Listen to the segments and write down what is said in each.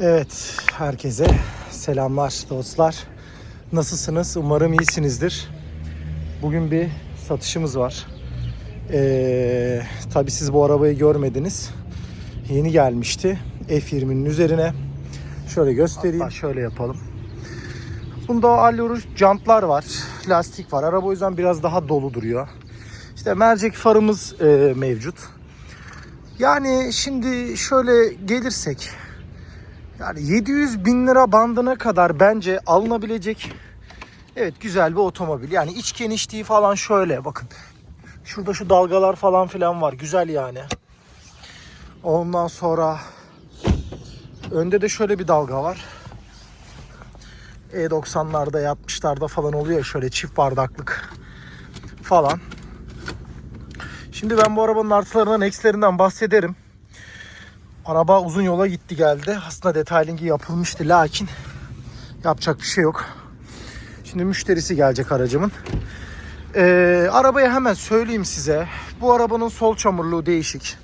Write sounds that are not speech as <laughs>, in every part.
Evet, herkese selamlar dostlar. Nasılsınız? Umarım iyisinizdir. Bugün bir satışımız var. Ee, tabii siz bu arabayı görmediniz. Yeni gelmişti. F20'nin üzerine. Şöyle göstereyim. Hatta şöyle yapalım. Bunda allure jantlar var. Lastik var. Araba o yüzden biraz daha dolu duruyor. İşte mercek farımız e, mevcut. Yani şimdi şöyle gelirsek yani 700 bin lira bandına kadar bence alınabilecek evet güzel bir otomobil. Yani iç genişliği falan şöyle bakın. Şurada şu dalgalar falan filan var. Güzel yani. Ondan sonra önde de şöyle bir dalga var. E90'larda 60'larda falan oluyor şöyle çift bardaklık falan. Şimdi ben bu arabanın artılarından eksilerinden bahsederim. Araba uzun yola gitti geldi. Aslında detailingi yapılmıştı lakin yapacak bir şey yok. Şimdi müşterisi gelecek aracımın. Ee, arabayı hemen söyleyeyim size. Bu arabanın sol çamurluğu değişik.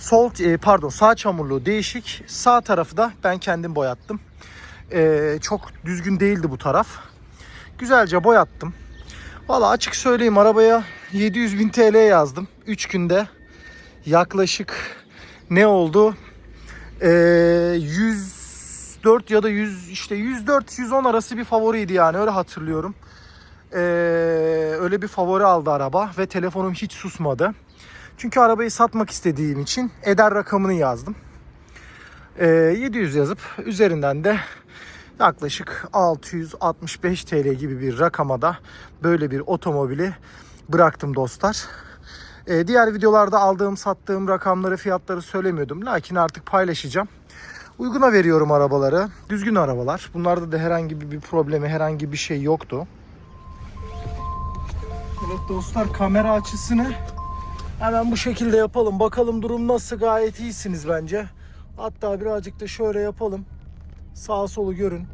Sol e, pardon sağ çamurluğu değişik. Sağ tarafı da ben kendim boyattım. Ee, çok düzgün değildi bu taraf. Güzelce boyattım. Valla açık söyleyeyim arabaya 700 bin TL yazdım. 3 günde yaklaşık ne oldu? Ee, 104 ya da 100 işte 104 110 arası bir favoriydi yani öyle hatırlıyorum. Ee, öyle bir favori aldı araba ve telefonum hiç susmadı. Çünkü arabayı satmak istediğim için eder rakamını yazdım. Ee, 700 yazıp üzerinden de yaklaşık 665 TL gibi bir rakama da böyle bir otomobili bıraktım dostlar. Ee, diğer videolarda aldığım sattığım rakamları fiyatları söylemiyordum. Lakin artık paylaşacağım. Uyguna veriyorum arabaları. Düzgün arabalar. Bunlarda da herhangi bir problemi herhangi bir şey yoktu. Evet dostlar kamera açısını hemen bu şekilde yapalım. Bakalım durum nasıl gayet iyisiniz bence. Hatta birazcık da şöyle yapalım. Sağa solu görün.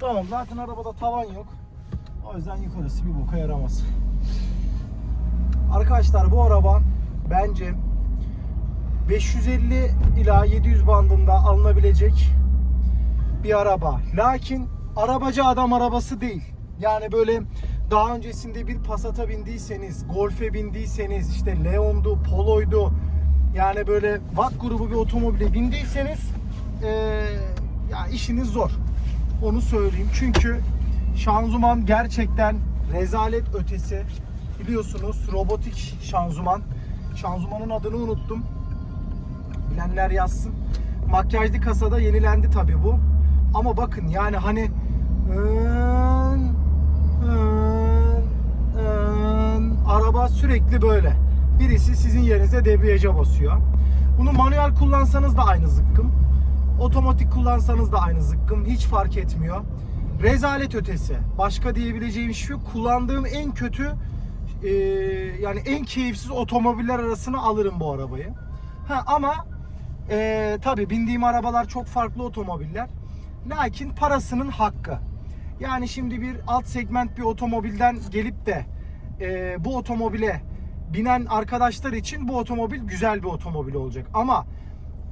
Tamam zaten arabada tavan yok. O yüzden yukarısı bir boka yaramaz. Arkadaşlar bu araba bence 550 ila 700 bandında alınabilecek bir araba. Lakin arabacı adam arabası değil. Yani böyle daha öncesinde bir Passat'a bindiyseniz, Golf'e bindiyseniz, işte Leon'du, Polo'ydu. Yani böyle Watt grubu bir otomobile bindiyseniz eee ya işiniz zor. Onu söyleyeyim. Çünkü şanzıman gerçekten rezalet ötesi. Biliyorsunuz robotik şanzıman. Şanzımanın adını unuttum. Bilenler yazsın. Makyajlı kasada yenilendi tabi bu. Ama bakın yani hani ın, ın, ın, araba sürekli böyle. Birisi sizin yerinize debriyaja basıyor. Bunu manuel kullansanız da aynı zıkkım. Otomatik kullansanız da aynı zıkkım. Hiç fark etmiyor. Rezalet ötesi. Başka diyebileceğim şey yok. Kullandığım en kötü e, yani en keyifsiz otomobiller arasına alırım bu arabayı. Ha ama e, tabi bindiğim arabalar çok farklı otomobiller. Lakin parasının hakkı. Yani şimdi bir alt segment bir otomobilden gelip de e, bu otomobile binen arkadaşlar için bu otomobil güzel bir otomobil olacak. Ama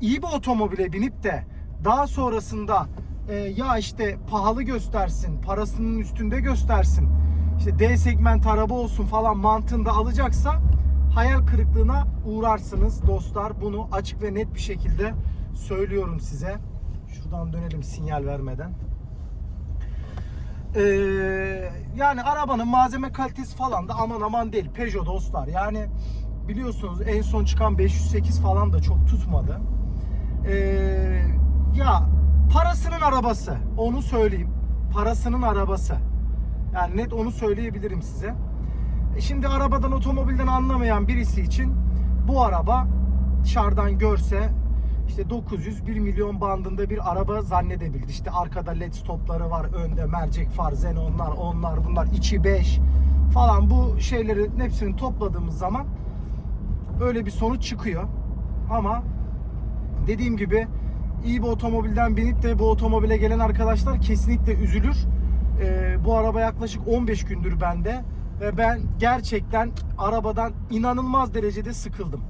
iyi bir otomobile binip de daha sonrasında e, ya işte pahalı göstersin, parasının üstünde göstersin, işte D segment araba olsun falan mantığında alacaksa hayal kırıklığına uğrarsınız dostlar. Bunu açık ve net bir şekilde söylüyorum size. Şuradan dönelim sinyal vermeden. Ee, yani arabanın malzeme kalitesi falan da aman aman değil. Peugeot dostlar. Yani biliyorsunuz en son çıkan 508 falan da çok tutmadı. Ee, ya parasının arabası. Onu söyleyeyim. Parasının arabası. Yani net onu söyleyebilirim size. E şimdi arabadan otomobilden anlamayan birisi için bu araba dışarıdan görse işte 900 1 milyon bandında bir araba zannedebildi. İşte arkada led stopları var, önde mercek far, xenonlar, onlar bunlar, içi 5 falan bu şeylerin hepsini topladığımız zaman öyle bir sonuç çıkıyor. Ama dediğim gibi iyi bir otomobilden binip de bu otomobile gelen arkadaşlar kesinlikle üzülür. Ee, bu araba yaklaşık 15 gündür bende ve ben gerçekten arabadan inanılmaz derecede sıkıldım.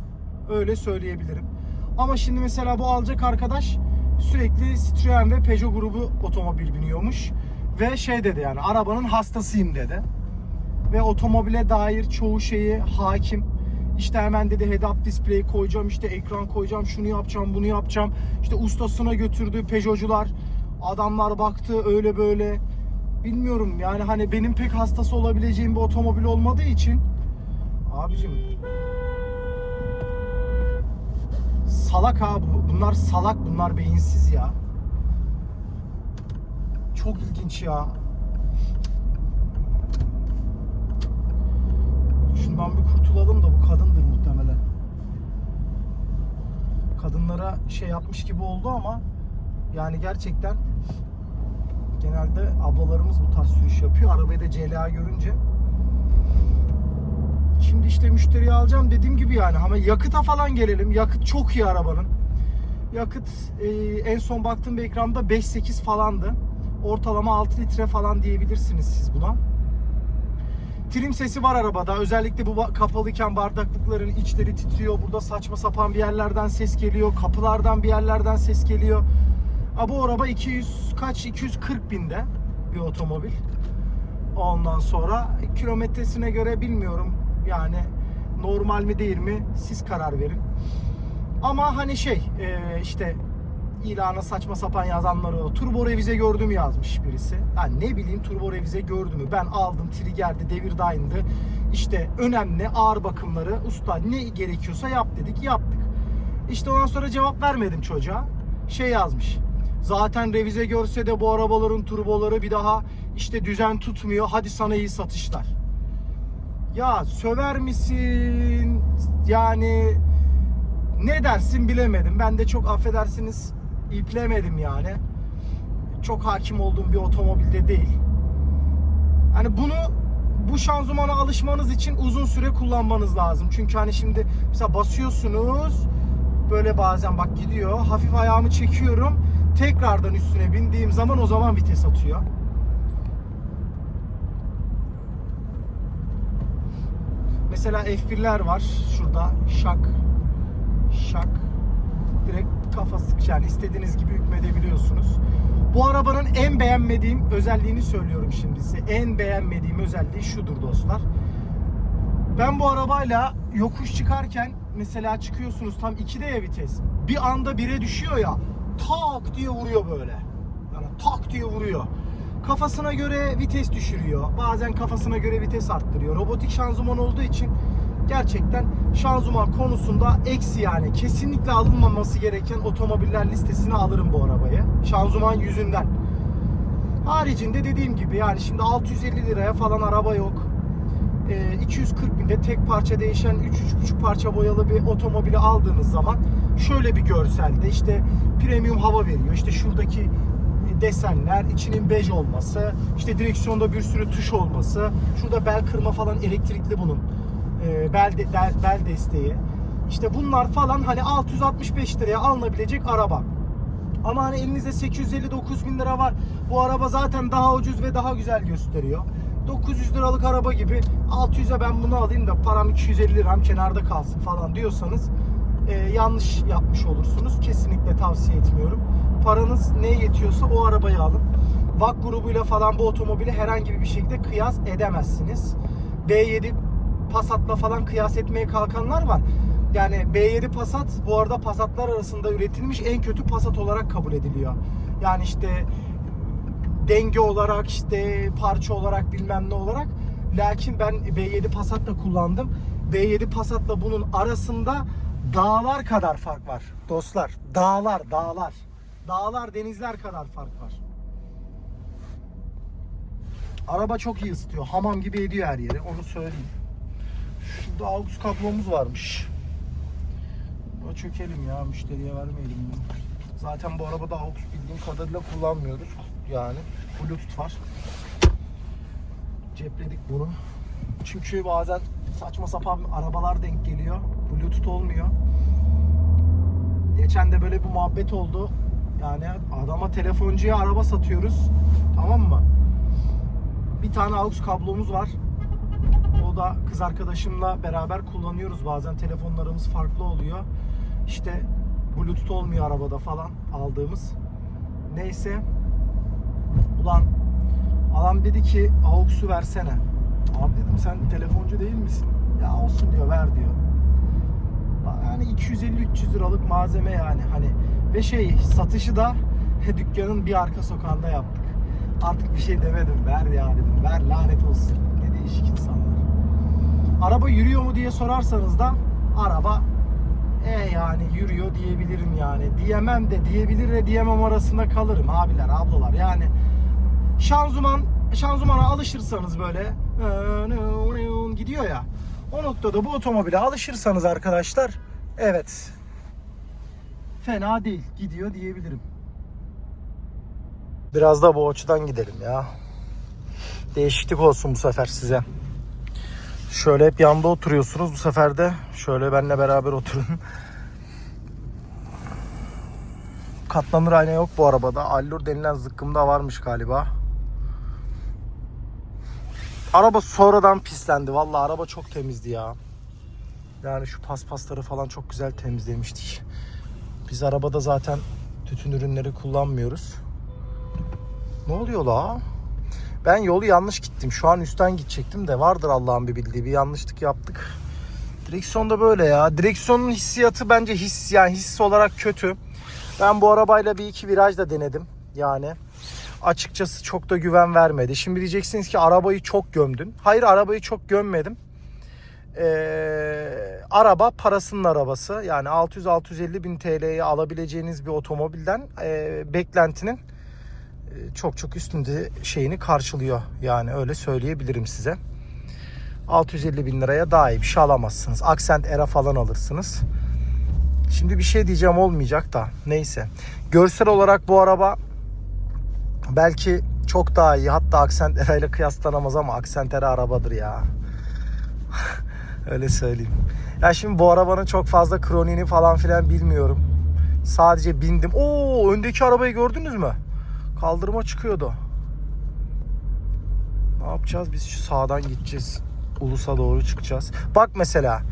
Öyle söyleyebilirim. Ama şimdi mesela bu alacak arkadaş sürekli Citroen ve Peugeot grubu otomobil biniyormuş. Ve şey dedi yani arabanın hastasıyım dedi. Ve otomobile dair çoğu şeyi hakim. İşte hemen dedi head up display koyacağım, işte ekran koyacağım, şunu yapacağım, bunu yapacağım. İşte ustasına götürdü Peugeot'cular. Adamlar baktı öyle böyle. Bilmiyorum yani hani benim pek hastası olabileceğim bir otomobil olmadığı için abicim salak abi bu. bunlar salak bunlar beyinsiz ya. Çok ilginç ya. Şundan bir kurtulalım da bu kadındır muhtemelen. Kadınlara şey yapmış gibi oldu ama yani gerçekten genelde ablalarımız bu tarz sürüş yapıyor. Arabayı da CLA görünce. Şimdi işte müşteriyi alacağım dediğim gibi yani ama yakıta falan gelelim. Yakıt çok iyi arabanın. Yakıt e, en son baktığım bir ekranda 5-8 falandı. Ortalama 6 litre falan diyebilirsiniz siz buna. Trim sesi var arabada. Özellikle bu kapalıyken bardaklıkların içleri titriyor. Burada saçma sapan bir yerlerden ses geliyor. Kapılardan bir yerlerden ses geliyor. Ha, bu araba 200 kaç 240 binde bir otomobil. Ondan sonra kilometresine göre bilmiyorum. Yani normal mi değil mi siz karar verin. Ama hani şey e, işte ilana saçma sapan yazanları o. Turbo revize gördüm yazmış birisi. Yani ne bileyim turbo revize gördü mü? Ben aldım triggerdi, devir dayandı. İşte önemli ağır bakımları usta ne gerekiyorsa yap dedik yaptık. İşte ondan sonra cevap vermedim çocuğa. Şey yazmış. Zaten revize görse de bu arabaların turboları bir daha işte düzen tutmuyor. Hadi sana iyi satışlar. Ya söver misin? Yani ne dersin bilemedim. Ben de çok affedersiniz iplemedim yani. Çok hakim olduğum bir otomobilde değil. Hani bunu bu şanzımana alışmanız için uzun süre kullanmanız lazım. Çünkü hani şimdi mesela basıyorsunuz böyle bazen bak gidiyor. Hafif ayağımı çekiyorum. Tekrardan üstüne bindiğim zaman o zaman vites atıyor. Mesela F1'ler var. Şurada şak şak direkt kafası yani istediğiniz gibi hükmedebiliyorsunuz. Bu arabanın en beğenmediğim özelliğini söylüyorum şimdi size. En beğenmediğim özelliği şudur dostlar. Ben bu arabayla yokuş çıkarken mesela çıkıyorsunuz tam 2'de ya vites. Bir anda 1'e düşüyor ya tak diye vuruyor böyle. Yani tak diye vuruyor. Kafasına göre vites düşürüyor. Bazen kafasına göre vites arttırıyor. Robotik şanzıman olduğu için gerçekten şanzıman konusunda eksi yani kesinlikle alınmaması gereken otomobiller listesine alırım bu arabayı. Şanzıman yüzünden. Haricinde dediğim gibi yani şimdi 650 liraya falan araba yok. Ee, 240 binde tek parça değişen 3-3,5 parça boyalı bir otomobili aldığınız zaman şöyle bir görselde işte premium hava veriyor. İşte şuradaki desenler, içinin bej olması, işte direksiyonda bir sürü tuş olması, şurada bel kırma falan elektrikli bunun e, bel, de- bel, bel desteği. İşte bunlar falan hani 665 liraya alınabilecek araba. Ama hani elinizde 850-9 bin lira var. Bu araba zaten daha ucuz ve daha güzel gösteriyor. 900 liralık araba gibi 600'e ben bunu alayım da param 250 liram kenarda kalsın falan diyorsanız e, yanlış yapmış olursunuz. Kesinlikle tavsiye etmiyorum. Paranız neye yetiyorsa o arabayı alın. VAK grubuyla falan bu otomobili herhangi bir şekilde kıyas edemezsiniz. B7 Passat'la falan kıyas etmeye kalkanlar var. Yani B7 Passat bu arada Passat'lar arasında üretilmiş en kötü Passat olarak kabul ediliyor. Yani işte denge olarak işte parça olarak bilmem ne olarak. Lakin ben B7 Passat'la kullandım. B7 Passat'la bunun arasında dağlar kadar fark var dostlar. Dağlar, dağlar. Dağlar, denizler kadar fark var. Araba çok iyi ısıtıyor. Hamam gibi ediyor her yeri. Onu söyleyeyim. Şurada AUX kablomuz varmış. Buna çökelim ya. Müşteriye vermeyelim. bunu. Zaten bu arabada AUX bildiğim kadarıyla kullanmıyoruz. Yani Bluetooth var. Cepledik bunu. Çünkü bazen saçma sapan arabalar denk geliyor. Bluetooth olmuyor. Geçen de böyle bir muhabbet oldu. Yani adama telefoncuya araba satıyoruz. Tamam mı? Bir tane AUX kablomuz var. O da kız arkadaşımla beraber kullanıyoruz. Bazen telefonlarımız farklı oluyor. İşte Bluetooth olmuyor arabada falan aldığımız. Neyse. Ulan adam dedi ki AUX'u versene. Abi dedim sen telefoncu değil misin? Ya olsun diyor ver diyor. Yani 250-300 liralık malzeme yani hani ve şey satışı da <laughs> dükkanın bir arka sokağında yaptık. Artık bir şey demedim. Ver ya dedim. Ver lanet olsun. Ne değişik insanlar. Araba yürüyor mu diye sorarsanız da araba e yani yürüyor diyebilirim yani. Diyemem de diyebilir de diyemem arasında kalırım abiler ablalar. Yani şanzıman şanzımana alışırsanız böyle gidiyor ya. O noktada bu otomobile alışırsanız arkadaşlar evet fena değil gidiyor diyebilirim. Biraz da bu açıdan gidelim ya. Değişiklik olsun bu sefer size. Şöyle hep yanda oturuyorsunuz. Bu sefer de şöyle benimle beraber oturun. Katlanır ayna yok bu arabada. Allur denilen zıkkımda varmış galiba. Araba sonradan pislendi. Vallahi araba çok temizdi ya. Yani şu paspasları falan çok güzel temizlemiştik. Biz arabada zaten tütün ürünleri kullanmıyoruz. Ne oluyor la? Ben yolu yanlış gittim. Şu an üstten gidecektim de vardır Allah'ın bir bildiği bir yanlışlık yaptık. Direksiyon da böyle ya. Direksiyonun hissiyatı bence his yani his olarak kötü. Ben bu arabayla bir iki viraj da denedim. Yani açıkçası çok da güven vermedi. Şimdi diyeceksiniz ki arabayı çok gömdün. Hayır arabayı çok gömmedim. Ee, araba parasının arabası. Yani 600-650 bin TL'ye alabileceğiniz bir otomobilden e, beklentinin e, çok çok üstünde şeyini karşılıyor. Yani öyle söyleyebilirim size. 650 bin liraya daha iyi bir şey alamazsınız. Accent Era falan alırsınız. Şimdi bir şey diyeceğim olmayacak da neyse. Görsel olarak bu araba belki çok daha iyi. Hatta Accent Era ile kıyaslanamaz ama Accent Era arabadır ya. <laughs> Öyle söyleyeyim. Ya şimdi bu arabanın çok fazla kroniğini falan filan bilmiyorum. Sadece bindim. Oo öndeki arabayı gördünüz mü? Kaldırıma çıkıyordu. Ne yapacağız? Biz şu sağdan gideceğiz. Ulus'a doğru çıkacağız. Bak mesela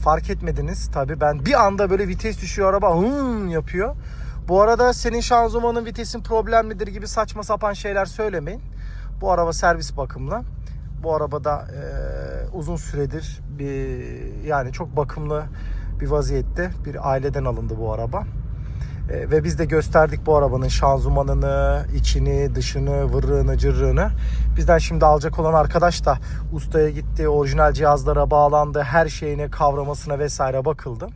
fark etmediniz tabi ben bir anda böyle vites düşüyor araba hın yapıyor. Bu arada senin şanzımanın vitesin problemlidir gibi saçma sapan şeyler söylemeyin. Bu araba servis bakımlı. Bu arabada e, uzun süredir bir yani çok bakımlı bir vaziyette bir aileden alındı bu araba. E, ve biz de gösterdik bu arabanın şanzımanını, içini, dışını, vırrığını, cırrığını. Bizden şimdi alacak olan arkadaş da ustaya gitti, orijinal cihazlara bağlandı, her şeyine, kavramasına vesaire bakıldı.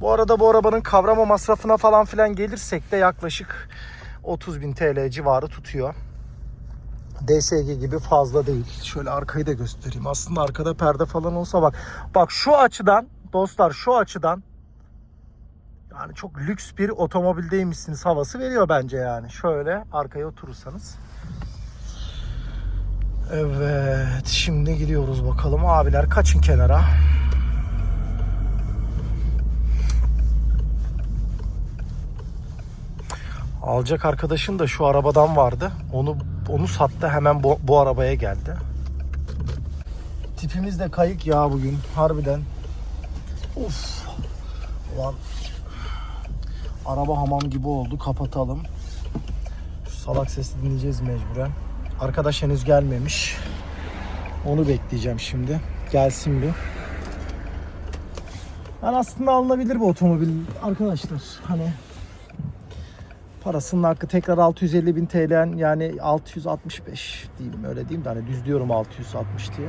Bu arada bu arabanın kavrama masrafına falan filan gelirsek de yaklaşık 30 bin TL civarı tutuyor. DSG gibi fazla değil. Şöyle arkayı da göstereyim. Aslında arkada perde falan olsa bak. Bak şu açıdan dostlar şu açıdan yani çok lüks bir otomobildeymişsiniz havası veriyor bence yani. Şöyle arkaya oturursanız. Evet şimdi gidiyoruz bakalım abiler kaçın kenara. Alacak arkadaşın da şu arabadan vardı. Onu onu sattı hemen bu, bu arabaya geldi. Tipimiz de kayık ya bugün harbiden. Of. Ulan araba hamam gibi oldu. Kapatalım. Şu salak sesi dinleyeceğiz mecburen. Arkadaş henüz gelmemiş. Onu bekleyeceğim şimdi. Gelsin bir. Yani aslında alınabilir bu otomobil arkadaşlar. Hani parasının hakkı tekrar 650 bin TL yani 665 diyeyim öyle diyeyim de hani düz diyorum 660 diye.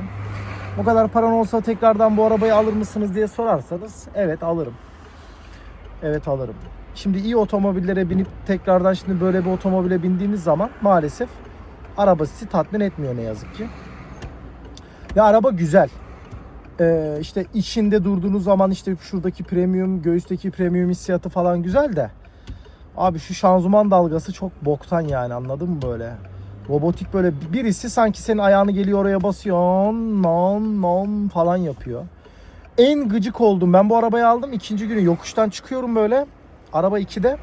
O kadar paran olsa tekrardan bu arabayı alır mısınız diye sorarsanız evet alırım. Evet alırım. Şimdi iyi otomobillere binip tekrardan şimdi böyle bir otomobile bindiğiniz zaman maalesef araba sizi tatmin etmiyor ne yazık ki. Ve araba güzel. Ee, işte içinde durduğunuz zaman işte şuradaki premium, göğüsteki premium hissiyatı falan güzel de Abi şu şanzıman dalgası çok boktan yani anladın mı böyle? Robotik böyle birisi sanki senin ayağını geliyor oraya basıyor. Non non falan yapıyor. En gıcık oldum. Ben bu arabayı aldım. ikinci günü yokuştan çıkıyorum böyle. Araba 2'de.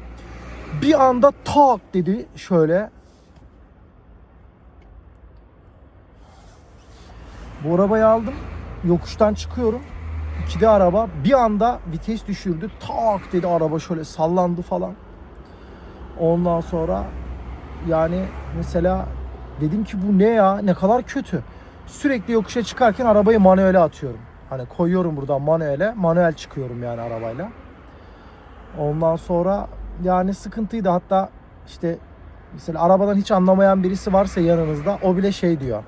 Bir anda tak dedi şöyle. Bu arabayı aldım. Yokuştan çıkıyorum. İkide araba bir anda vites düşürdü. Tak dedi araba şöyle sallandı falan. Ondan sonra yani mesela dedim ki bu ne ya ne kadar kötü. Sürekli yokuşa çıkarken arabayı manuele atıyorum. Hani koyuyorum buradan manuele. Manuel çıkıyorum yani arabayla. Ondan sonra yani sıkıntıydı. Hatta işte mesela arabadan hiç anlamayan birisi varsa yanınızda o bile şey diyor.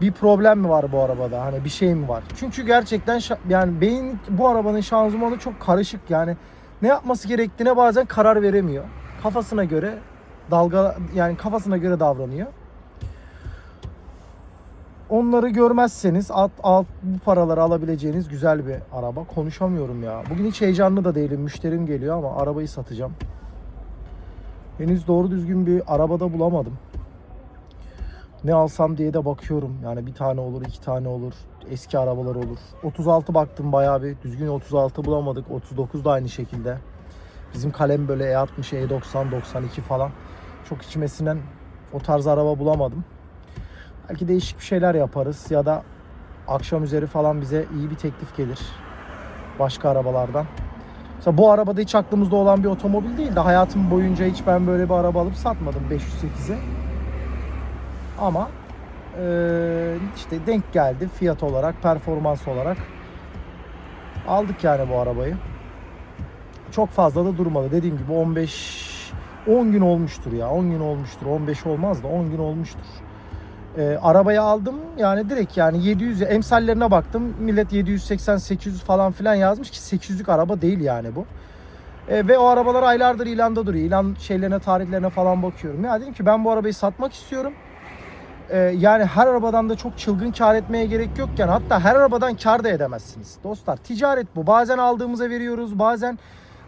Bir problem mi var bu arabada? Hani bir şey mi var? Çünkü gerçekten yani beyin bu arabanın şanzımanı çok karışık yani. Ne yapması gerektiğine bazen karar veremiyor. Kafasına göre dalga yani kafasına göre davranıyor. Onları görmezseniz alt, alt bu paraları alabileceğiniz güzel bir araba. Konuşamıyorum ya. Bugün hiç heyecanlı da değilim. Müşterim geliyor ama arabayı satacağım. Henüz doğru düzgün bir arabada bulamadım. Ne alsam diye de bakıyorum. Yani bir tane olur, iki tane olur. Eski arabalar olur. 36 baktım bayağı bir. Düzgün 36 bulamadık. 39 da aynı şekilde. Bizim kalem böyle E60, E90, 92 falan. Çok içmesinden o tarz araba bulamadım. Belki değişik bir şeyler yaparız ya da akşam üzeri falan bize iyi bir teklif gelir. Başka arabalardan. Mesela bu arabada hiç aklımızda olan bir otomobil değil de hayatım boyunca hiç ben böyle bir araba alıp satmadım 508'e. Ama işte denk geldi fiyat olarak, performans olarak. Aldık yani bu arabayı. Çok fazla da durmadı. Dediğim gibi 15 10 gün olmuştur ya. 10 gün olmuştur. 15 olmaz da 10 gün olmuştur. Ee, arabayı aldım yani direkt yani 700 emsallerine baktım. Millet 780 800 falan filan yazmış ki 800'lük araba değil yani bu. Ee, ve o arabalar aylardır ilanda duruyor. İlan şeylerine, tarihlerine falan bakıyorum. Ya dedim ki ben bu arabayı satmak istiyorum. Ee, yani her arabadan da çok çılgın kar etmeye gerek yokken hatta her arabadan kar da edemezsiniz. Dostlar ticaret bu. Bazen aldığımıza veriyoruz, bazen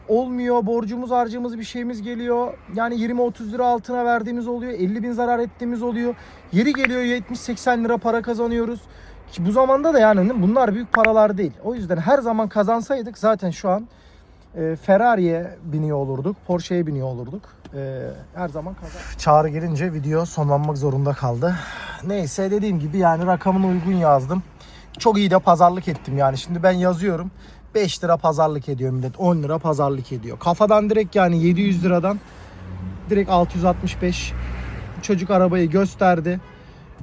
olmuyor. Borcumuz, harcımız bir şeyimiz geliyor. Yani 20-30 lira altına verdiğimiz oluyor. 50 bin zarar ettiğimiz oluyor. Yeri geliyor 70-80 lira para kazanıyoruz. Ki bu zamanda da yani bunlar büyük paralar değil. O yüzden her zaman kazansaydık zaten şu an e, Ferrari'ye biniyor olurduk. Porsche'ye biniyor olurduk. E, her zaman kazan. Çağrı gelince video sonlanmak zorunda kaldı. Neyse dediğim gibi yani rakamını uygun yazdım. Çok iyi de pazarlık ettim yani. Şimdi ben yazıyorum. 5 lira pazarlık ediyor millet. 10 lira pazarlık ediyor. Kafadan direkt yani 700 liradan direkt 665 çocuk arabayı gösterdi.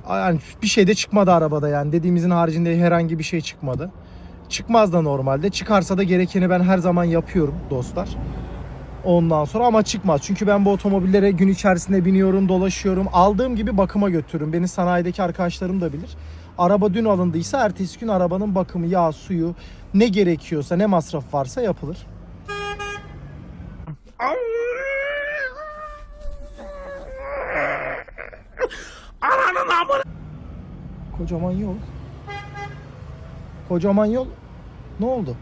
Yani bir şey de çıkmadı arabada yani. Dediğimizin haricinde herhangi bir şey çıkmadı. Çıkmaz da normalde. Çıkarsa da gerekeni ben her zaman yapıyorum dostlar. Ondan sonra ama çıkmaz. Çünkü ben bu otomobillere gün içerisinde biniyorum, dolaşıyorum. Aldığım gibi bakıma götürürüm. Beni sanayideki arkadaşlarım da bilir. Araba dün alındıysa ertesi gün arabanın bakımı, yağ, suyu ne gerekiyorsa, ne masraf varsa yapılır. Kocaman yol. Kocaman yol. Ne oldu?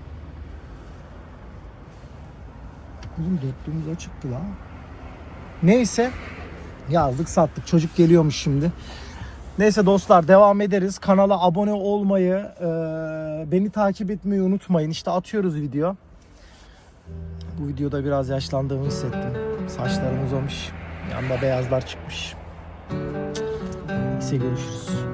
Oğlum dörtlüğümüz açıktı la. Neyse. Yazdık sattık. Çocuk geliyormuş şimdi. Neyse dostlar devam ederiz. Kanala abone olmayı, e, beni takip etmeyi unutmayın. İşte atıyoruz video. Bu videoda biraz yaşlandığımı hissettim. Saçlarım uzamış. Yanında beyazlar çıkmış. Neyse görüşürüz.